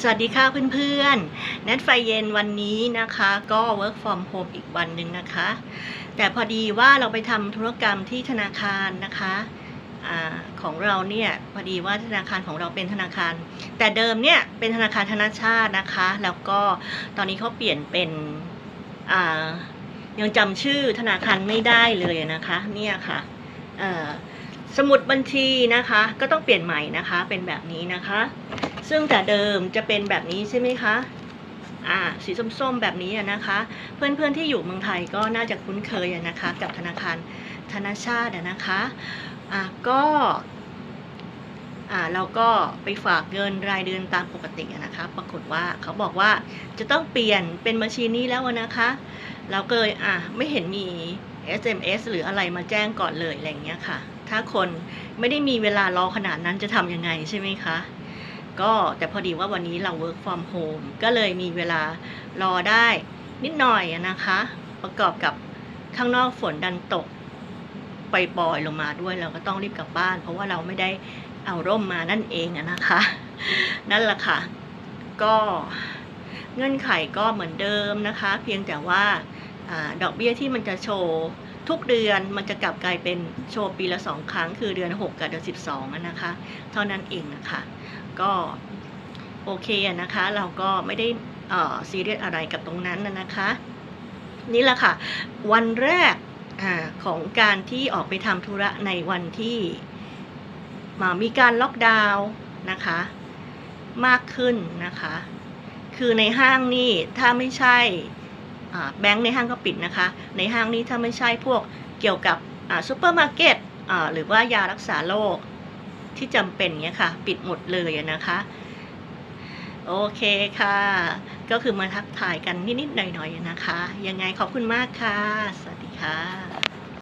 สวัสดีค่ะเพื่อนๆนัดไฟเย็นวันนี้นะคะก็ work from home อีกวันหนึ่งนะคะ แต่พอดีว่าเราไปทำธุรกรรมที่ธนาคารนะคะอาของเราเนี่ยพอดีว่าธนาคารของเราเป็นธนาคาร แต่เดิมเนี่ยเป็นธนาคารธนาชาตินะคะ แล้วก็ตอนนี้เขาเปลี่ยนเป็นยังจำชื่อธนาคารไม่ได้เลยนะคะเนี่ยค่ะเอ่อสมุดบัญชีนะคะ ก็ต้องเปลี่ยนใหม่นะคะเป็นแบบนี้นะคะ ซึ่งแต่เดิมจะเป็นแบบนี้ใช่ไหมคะอ่าสีส้มๆแบบนี้นะคะ เพื่อนๆที่อยู่เมืองไทยก็น่าจะคุ้นเคยนะคะ กับธนาคารธนาชาตินะคะอ่าก็อ่าเราก็ไปฝากเงินรายเดือนตามปกตินะคะ ปรากฏว่าเขาบอกว่าจะต้องเปลี่ยนเป็นบัญชีนี้แล้วนะคะ เราก็เลยอ่าไม่เห็นมี SMS หรืออะไรมาแจ้งก่อนเลยอะไรอย่างเงี้ยค่ะ ถ้าคนไม่ได้มีเวลารอขนาดนั้นจะทำยังไงใช่ไหมคะ ก็แต่พอดีว่าวันนี้เรา work from home ก็เลยมีเวลารอได้นิดหน่อยนะคะ ประกอบกับข้างนอกฝนดันตกปล่อยๆลงมาด้วยเราก็ต้องรีบกลับบ้าน เพราะว่าเราไม่ได้เอาร่มมานั่นเองนะคะ นั่นแหละค่ะ ก็เงื่อนไขก็เหมือนเดิมนะคะ เพียงแต่ว่าอาดอกเบี้ยที่มันจะโชว์ ทุกเดือนมันจะกลับกลายเป็นโชว์ปีละสองครั้ง คือเดือน 6 กับเดือน 12อะนะคะ เท่านั้นเองนะคะก็โอเคนะคะ เราก็ไม่ได้ซีเรียสอะไรกับตรงนั้นนะคะ นี่แหละค่ะ วันแรกอของการที่ออกไปทำธุระในวันที่มามีการล็อกดาวน์นะคะ มากขึ้นนะคะ คือในห้างนี่ถ้าไม่ใช่ แบงค์ในห้างก็ปิดนะคะ ในห้างนี้ถ้าไม่ใช่พวกเกี่ยวกับซูเปอร์มาร์เก็ตหรือว่ายารักษาโรคที่จำเป็นเนี้ยค่ะ ปิดหมดเลยนะคะโอเคค่ะ ก็คือมาทักทายกันนิด ๆ หน่อย ๆ นะคะ ยังไงขอบคุณมากค่ะ สวัสดีค่ะ